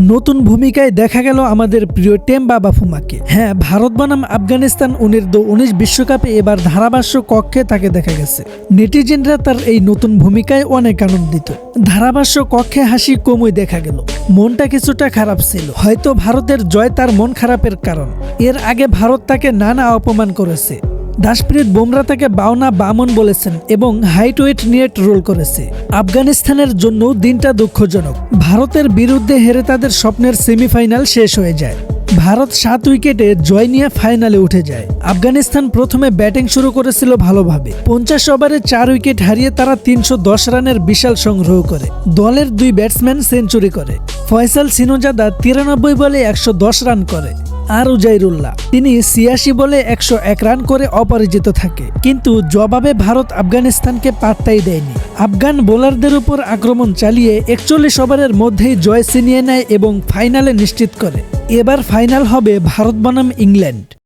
নতুন ভূমিকায় দেখা গেল আমাদের প্রিয় টেম্বা বাফুমাকে হ্যাঁ ভারত বনাম আফগানিস্তান অনির্দ উনিশ বিশ্বকাপে এবার ধারাভাষ্য কক্ষে তাকে দেখা গেছে। নেটিজেনরা তার এই নতুন ভূমিকায় অনেক আনন্দিত। ধারাভাষ্য কক্ষে হাসি কমই দেখা গেল। মনটা কিছুটা খারাপ ছিল। হয়তো ভারতের জয় তার মন খারাপের কারণ। এর আগে ভারত তাকে নানা অপমান করেছে। দাসপ্রীত বোমরা তাকে বাউনা বামন বলেছেন এবং হাইট ওয়েট নিয়ে ট্রোল করেছে। আফগানিস্তানের জন্য দিনটা দুঃখজনক। ভারতের বিরুদ্ধে হেরে তাদের স্বপ্নের সেমিফাইনাল শেষ হয়ে যায়। ভারত সাত উইকেটে জয় নিয়ে ফাইনালে উঠে যায়। আফগানিস্তান প্রথমে ব্যাটিং শুরু করেছিল ভালোভাবে। পঞ্চাশ ওভারে চার উইকেট হারিয়ে তারা তিনশো দশ রানের বিশাল সংগ্রহ করে। দলের দুই ব্যাটসম্যান সেঞ্চুরি করে। ফয়সাল সিনোজাদা তিরানব্বই বলে একশো দশ রান করে। আর উজাইরুল্লাহ তিনি ছিয়াশি বলে একশো এক রান করে অপরাজিত থাকে। কিন্তু জবাবে ভারত আফগানিস্তানকে পাত্তাই দেয়নি। আফগান বোলারদের উপর আক্রমণ চালিয়ে একচল্লিশ ওভারের মধ্যেই জয় ছিনিয়ে নেয় এবং ফাইনালে নিশ্চিত করে। এবার ফাইনাল হবে ভারত বনাম ইংল্যান্ড।